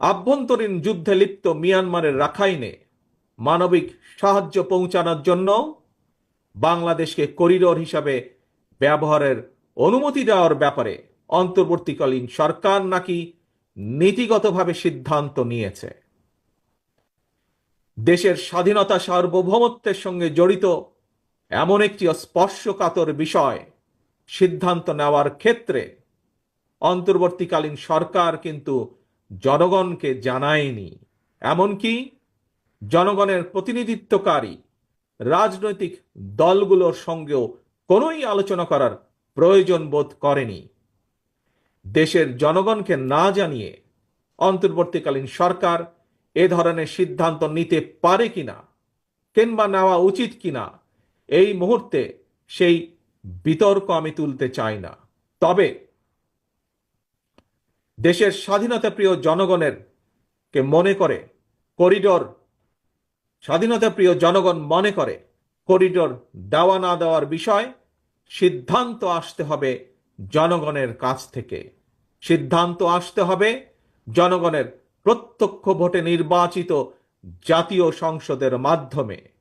আভ্যন্তরীণ যুদ্ধে লিপ্ত মিয়ানমারের রাখাইনে মানবিক সাহায্য পৌঁছানোর জন্য বাংলাদেশকে করিডোর হিসাবে ব্যবহারের অনুমতি দেওয়ার ব্যাপারে অন্তর্বর্তীকালীন সরকার নাকি নীতিগতভাবে সিদ্ধান্ত নিয়েছে। দেশের স্বাধীনতা সার্বভৌমত্বের সঙ্গে জড়িত এমন একটি স্পর্শকাতর বিষয় সিদ্ধান্ত নেওয়ার ক্ষেত্রে অন্তর্বর্তীকালীন সরকার কিন্তু জনগণকে জানায়নি। এমনকি জনগণের প্রতিনিধিত্বকারী রাজনৈতিক দলগুলোর সঙ্গেও কোনোই আলোচনা করার প্রয়োজন বোধ করেনি। দেশের জনগণকে না জানিয়ে অন্তর্বর্তীকালীন সরকার এ ধরনের সিদ্ধান্ত নিতে পারে কিনা, কিংবা নেওয়া উচিত কিনা, এই মুহূর্তে সেই বিতর্ক আমি তুলতে চাই না। তবে দেশের স্বাধীনতা প্রিয় জনগণের কে মনে করে, করিডোর স্বাধীনতা প্রিয় জনগণ মনে করে, করিডোর দেওয়া না দেওয়ার বিষয় সিদ্ধান্ত আসতে হবে জনগণের কাছ থেকে। সিদ্ধান্ত আসতে হবে জনগণের প্রত্যক্ষ ভোটে নির্বাচিত জাতীয় সংসদের মাধ্যমে।